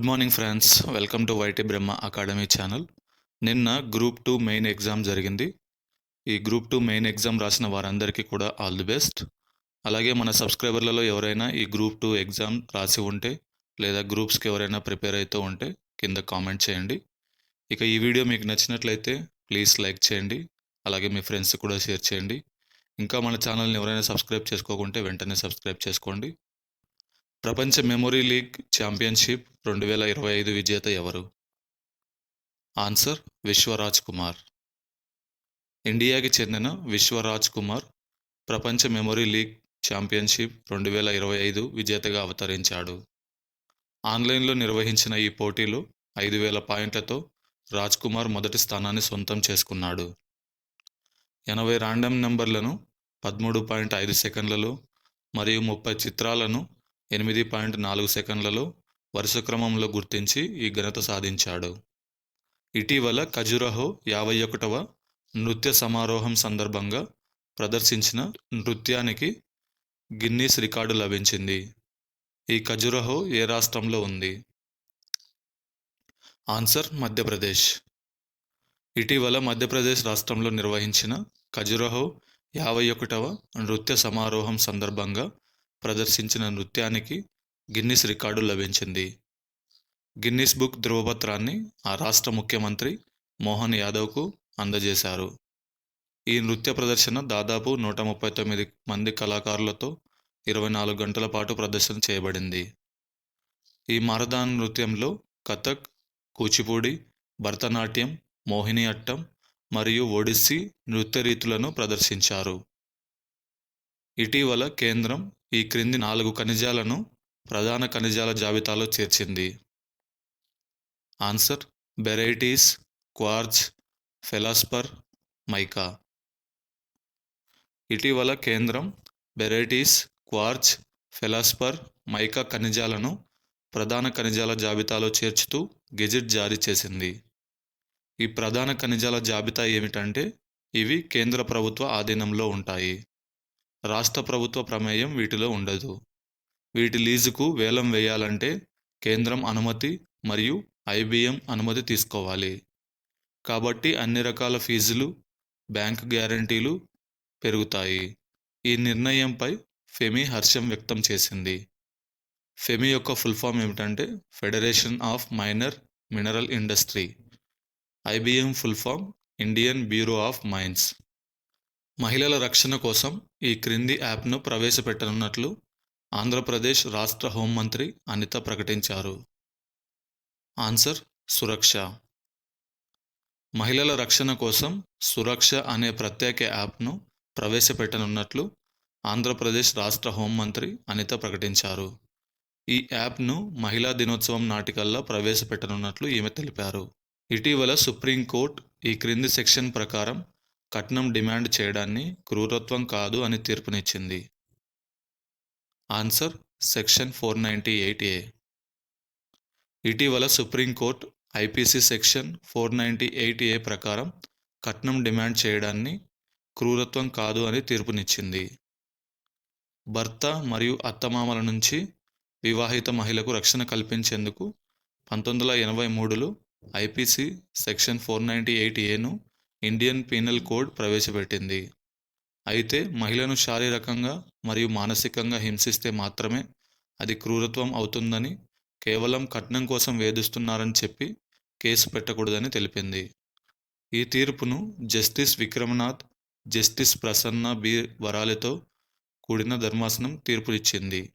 Good morning friends welcome to YT Brahma academy channel నిన్న group two main exam జరిగింది. ఈ group two main exam రాసిన వారందరికీ కూడా ఆల్ ది బెస్ట్ అలాగే మన సబ్స్క్రైబర్లలో ఎవరైనా ఈ గ్రూప్ టూ ఎగ్జామ్ రాసి ఉంటే లేదా గ్రూప్స్కి ఎవరైనా ప్రిపేర్ అవుతూ ఉంటే కింద కామెంట్ చేయండి. ఇక ఈ వీడియో మీకు నచ్చినట్లయితే ప్లీజ్ లైక్ చేయండి. అలాగే మీ ఫ్రెండ్స్ కూడా షేర్ చేయండి. ఇంకా మన ఛానల్ని ఎవరైనా సబ్స్క్రైబ్ చేసుకోకుంటే వెంటనే సబ్స్క్రైబ్ చేసుకోండి. ప్రపంచ మెమొరీ లీగ్ ఛాంపియన్షిప్ రెండు వేల ఇరవై ఐదు విజేత ఎవరు? ఆన్సర్ విశ్వరాజ్ కుమార్. ఇండియాకి చెందిన విశ్వరాజ్ కుమార్ ప్రపంచ మెమొరీ లీగ్ ఛాంపియన్షిప్ రెండు వేల ఇరవై ఐదు విజేతగా అవతరించాడు. ఆన్లైన్లో నిర్వహించిన ఈ పోటీలో ఐదు వేల పాయింట్లతో రాజ్ కుమార్ మొదటి స్థానాన్ని సొంతం చేసుకున్నాడు. ఎనభై ర్యాండమ్ నెంబర్లను పదమూడు పాయింట్ ఐదు సెకండ్లలో మరియు ముప్పై చిత్రాలను ఎనిమిది పాయింట్ నాలుగు సెకండ్లలో వరుస క్రమంలో గుర్తించి ఈ ఘనత సాధించాడు. ఇటీవల ఖజురహో యాభై ఒకటవ నృత్య సమారోహం సందర్భంగా ప్రదర్శించిన నృత్యానికి గిన్నీస్ రికార్డు లభించింది. ఈ ఖజురహో ఏ రాష్ట్రంలో ఉంది? ఆన్సర్ మధ్యప్రదేశ్. ఇటీవల మధ్యప్రదేశ్ రాష్ట్రంలో నిర్వహించిన ఖజురహో యాభై ఒకటవ నృత్య సమారోహం సందర్భంగా ప్రదర్శించిన నృత్యానికి గిన్నిస్ రికార్డు లభించింది. గిన్నిస్ బుక్ ధ్రువపత్రాన్ని ఆ రాష్ట్ర ముఖ్యమంత్రి మోహన్ యాదవ్కు అందజేశారు. ఈ నృత్య ప్రదర్శన దాదాపు నూట ముప్పై తొమ్మిది మంది కళాకారులతో ఇరవై నాలుగు గంటల పాటు ప్రదర్శన చేయబడింది. ఈ మారదాన్ నృత్యంలో కథక్ కూచిపూడి భరతనాట్యం మోహిని అట్టం మరియు ఒడిస్సీ నృత్య రీతులను ప్రదర్శించారు. ఇటీవల కేంద్రం ఈ క్రింది నాలుగు ఖనిజాలను ప్రధాన ఖనిజాల జాబితాలో చేర్చింది. Answer barytes quartz feldspar mica. ఇటీవల కేంద్రం బెరైటీస్ క్వార్జ్ ఫెలాస్పర్ మైకా ఖనిజాలను ప్రధాన ఖనిజాల జాబితాలో చేర్చుతూ గెజిట్ జారీ చేసింది. ఈ ప్రధాన ఖనిజాల జాబితా ఏమిటంటే ఇవి కేంద్ర ప్రభుత్వ ఆధీనంలో ఉంటాయి. రాష్ట్ర ప్రభుత్వ ప్రమేయం వీటిలో ఉండదు. వీటి లీజుకు వేలం వేయాలంటే కేంద్రం అనుమతి మరియు ఐబిఎం అనుమతి తీసుకోవాలి. కాబట్టి అన్ని రకాల ఫీజులు బ్యాంక్ గ్యారంటీలు పెరుగుతాయి. ఈ నిర్ణయంపై ఫెమి హర్షం వ్యక్తం చేసింది. ఫెమి యొక్క ఫుల్ ఫామ్ ఏమిటంటే federation of minor mineral industry. IBM full form Indian bureau of mines. మహిళల రక్షణ కోసం ఈ క్రింది యాప్ను ప్రవేశపెట్టనున్నట్లు ఆంధ్రప్రదేశ్ రాష్ట్ర హోంమంత్రి అనిత ప్రకటించారు. ఆన్సర్ సురక్ష. మహిళల రక్షణ కోసం సురక్ష అనే ప్రత్యేక యాప్ను ప్రవేశపెట్టనున్నట్లు ఆంధ్రప్రదేశ్ రాష్ట్ర హోంమంత్రి అనిత ప్రకటించారు. ఈ యాప్ను మహిళా దినోత్సవం నాటికల్లా ప్రవేశపెట్టనున్నట్లు ఈమె తెలిపారు. ఇటీవల సుప్రీంకోర్టు ఈ క్రింది సెక్షన్ ప్రకారం కట్నం డిమాండ్ చేయడాన్ని క్రూరత్వం కాదు అని తీర్పునిచ్చింది. Answer section four ninety eight A. ఇటీవల supreme court IPC section four ninety eight A ప్రకారం కట్నం డిమాండ్ చేయడాన్ని క్రూరత్వం కాదు అని తీర్పునిచ్చింది. భర్త మరియు అత్తమామల నుంచి వివాహిత మహిళకు రక్షణ కల్పించేందుకు పంతొమ్మిది వందల ఎనభై మూడులో IPC section four ninety eight ఏను ఇండియన్ పీనల్ కోడ్ ప్రవేశపెట్టింది. అయితే మహిళను శారీరకంగా మరియు మానసికంగా హింసిస్తే మాత్రమే అది క్రూరత్వం అవుతుందని కేవలం కట్నం కోసం వేధిస్తున్నారని చెప్పి కేసు పెట్టకూడదని తెలిపింది. ఈ తీర్పును justice Vikram Nath justice Prasanna B. వరాలితో కూడిన ధర్మాసనం తీర్పునిచ్చింది.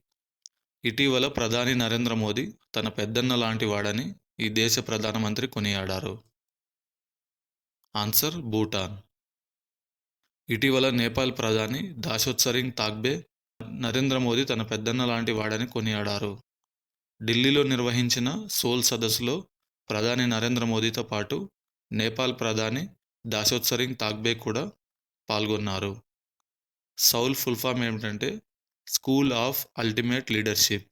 ఇటీవల ప్రధాని నరేంద్ర మోదీ తన పెద్దన్న లాంటి వాడని ఈ దేశ ప్రధానమంత్రి కొనియాడారు. ఆన్సర్ భూటాన్. ఇటీవల నేపాల్ ప్రధాని దాశోత్సరింగ్ తాగ్బే నరేంద్ర మోదీ తన పెద్దన్న లాంటి వాడని కొనియాడారు. ఢిల్లీలో నిర్వహించిన సోల్ సదస్సులో ప్రధాని నరేంద్ర మోదీతో పాటు నేపాల్ ప్రధాని దాశోత్సరింగ్ తాగ్బే కూడా పాల్గొన్నారు. సౌల్ ఫుల్ ఫామ్ ఏమిటంటే స్కూల్ ఆఫ్ అల్టిమేట్ లీడర్షిప్.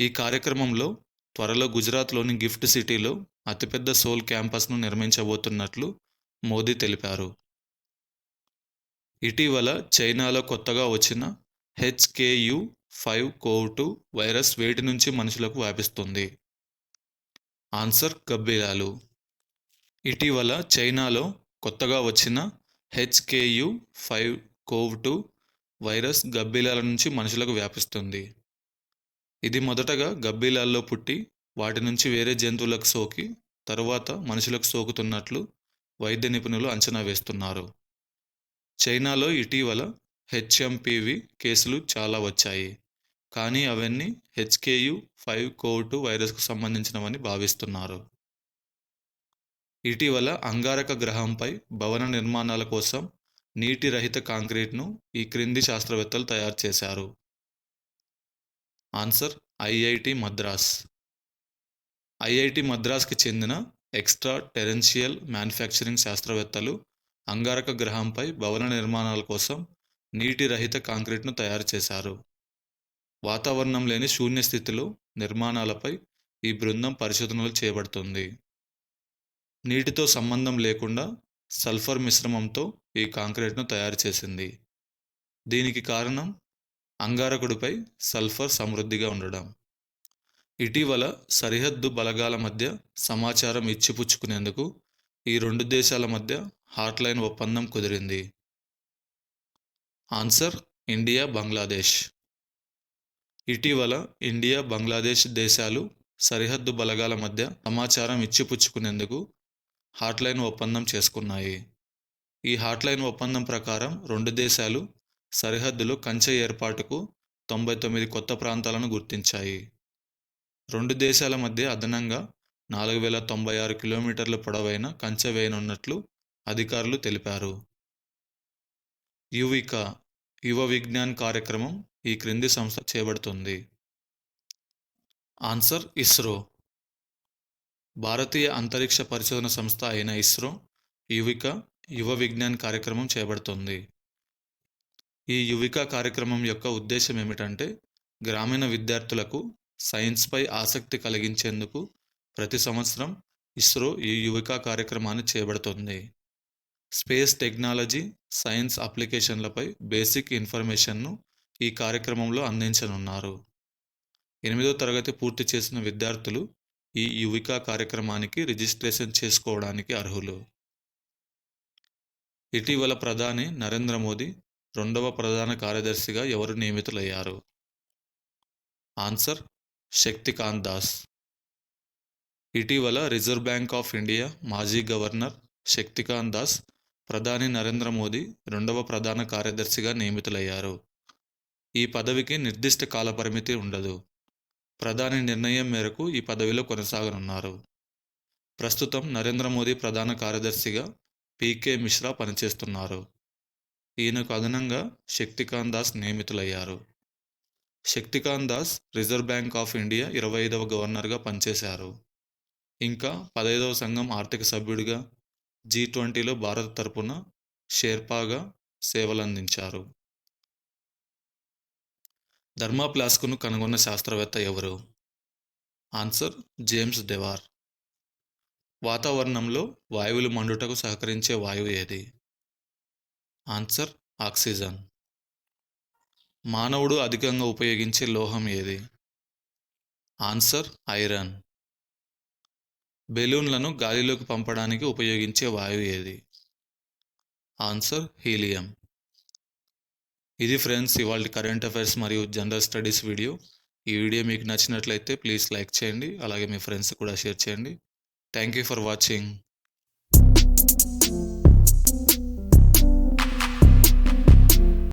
ఈ కార్యక్రమంలో త్వరలో గుజరాత్లోని గిఫ్ట్ సిటీలో అతిపెద్ద సోల్ క్యాంపస్ను నిర్మించబోతున్నట్లు మోదీ తెలిపారు. ఇటీవల చైనాలో కొత్తగా వచ్చిన హెచ్కేయు ఫైవ్ కోవ్ వైరస్ వేటి నుంచి మనుషులకు వ్యాపిస్తుంది. ఆన్సర్ గబ్బిలాలు. ఇటీవల చైనాలో కొత్తగా వచ్చిన HKU five CoV two virus గబ్బిలాల నుంచి మనుషులకు వ్యాపిస్తుంది. ఇది మొదటగా గబ్బిలాల్లో పుట్టి వాటి నుంచి వేరే జంతువులకు సోకి తరువాత మనుషులకు సోకుతున్నట్లు వైద్య నిపుణులు అంచనా వేస్తున్నారు. చైనాలో ఇటీవల హెచ్ఎంపివి కేసులు చాలా వచ్చాయి. కానీ అవన్నీ హెచ్కేయు ఫైవ్ కోటు వైరస్కు సంబంధించినవని భావిస్తున్నారు. ఇటీవల అంగారక గ్రహంపై భవన నిర్మాణాల కోసం నీటి రహిత కాంక్రీట్ను ఈ క్రింది శాస్త్రవేత్తలు తయారు చేశారు. Answer IIT Madras. ఐఐటి మద్రాస్కి చెందిన ఎక్స్ట్రా టెరెన్షియల్ మ్యానుఫ్యాక్చరింగ్ శాస్త్రవేత్తలు అంగారక గ్రహంపై భవన నిర్మాణాల కోసం నీటి రహిత కాంక్రీట్ను తయారు చేశారు. వాతావరణం లేని శూన్య స్థితిలో నిర్మాణాలపై ఈ బృందం పరిశోధనలు చేయబడుతుంది నీటితో సంబంధం లేకుండా సల్ఫర్ మిశ్రమంతో ఈ కాంక్రీట్ను తయారు చేసింది. దీనికి కారణం అంగారకుడిపై సల్ఫర్ సమృద్ధిగా ఉండడం. ఇటీవల సరిహద్దు బలగాల మధ్య సమాచారం ఇచ్చిపుచ్చుకునేందుకు ఈ రెండు దేశాల మధ్య హాట్లైన్ ఒప్పందం కుదిరింది. Answer India Bangladesh. ఇటీవల ఇండియా బంగ్లాదేశ్ దేశాలు సరిహద్దు బలగాల మధ్య సమాచారం ఇచ్చిపుచ్చుకునేందుకు హాట్లైన్ ఒప్పందం చేసుకున్నాయి. ఈ హాట్లైన్ ఒప్పందం ప్రకారం రెండు దేశాలు సరిహద్దులో కంచె ఏర్పాటుకు తొంభై తొమ్మిది కొత్త ప్రాంతాలను గుర్తించాయి. రెండు దేశాల మధ్య అదనంగా నాలుగు వేల తొంభై ఆరు కిలోమీటర్ల పొడవైన కంచె వేయనున్నట్లు అధికారులు తెలిపారు. యువిక యువ విజ్ఞాన్ కార్యక్రమం ఈ క్రింది సంస్థ చేపడుతుంది. ఆన్సర్ ఇస్రో. భారతీయ అంతరిక్ష పరిశోధన సంస్థ అయిన ఇస్రో యువిక యువ విజ్ఞాన్ కార్యక్రమం చేపడుతుంది. ఈ యువిక కార్యక్రమం యొక్క ఉద్దేశం ఏమిటంటే గ్రామీణ విద్యార్థులకు సైన్స్పై ఆసక్తి కలిగించేందుకు ప్రతి సంవత్సరం ఇస్రో ఈ యువిక కార్యక్రమాన్ని చేపడుతుంది. స్పేస్ టెక్నాలజీ సైన్స్ అప్లికేషన్లపై బేసిక్ ఇన్ఫర్మేషన్ను ఈ కార్యక్రమంలో అందించనున్నారు. ఎనిమిదో తరగతి పూర్తి చేసిన విద్యార్థులు ఈ యువిక కార్యక్రమానికి రిజిస్ట్రేషన్ చేసుకోవడానికి అర్హులు. ఇటీవల ప్రధాని నరేంద్ర మోదీ రెండవ ప్రధాన కార్యదర్శిగా ఎవరు నియమితులయ్యారు? ఆన్సర్ శక్తికాంత్ దాస్. ఇటీవల రిజర్వ్ బ్యాంక్ ఆఫ్ ఇండియా మాజీ గవర్నర్ శక్తికాంత్ దాస్ ప్రధాని నరేంద్ర మోదీ రెండవ ప్రధాన కార్యదర్శిగా నియమితులయ్యారు. ఈ పదవికి నిర్దిష్ట కాలపరిమితి ఉండదు. ప్రధాని నిర్ణయం మేరకు ఈ పదవిలో కొనసాగనున్నారు. ప్రస్తుతం నరేంద్ర మోదీ ప్రధాన కార్యదర్శిగా పీకే మిశ్రా పనిచేస్తున్నారు. ఈయనకు అదనంగా శక్తికాంత్ దాస్ నియమితులయ్యారు. Shaktikanta Das reserve bank of India ఇరవై ఐదవ గవర్నర్గా పనిచేశారు. ఇంకా పదైదవ సంఘం ఆర్థిక సభ్యుడిగా జీ ట్వంటీలో భారత్ తరపున షేర్పాగా సేవలందించారు. ధర్మాప్లాస్కును కనుగొన్న శాస్త్రవేత్త ఎవరు? Answer James Dewar. వాతావరణంలో వాయువులు మండుటకు సహకరించే వాయువు ఏది? Answer oxygen. మానవుడు అధికంగా ఉపయోగించే లోహం ఏది? Answer iron. బెలూన్లను గాలిలోకి పంపడానికి ఉపయోగించే వాయువు ఏది? Answer helium. ఇది ఫ్రెండ్స్ ఇవాళ కరెంట్ అఫైర్స్ మరియు జనరల్ స్టడీస్ వీడియో. ఈ వీడియో మీకు నచ్చినట్లయితే ప్లీజ్ లైక్ చేయండి. అలాగే మీ ఫ్రెండ్స్ కూడా షేర్ చేయండి. Thank you for watching.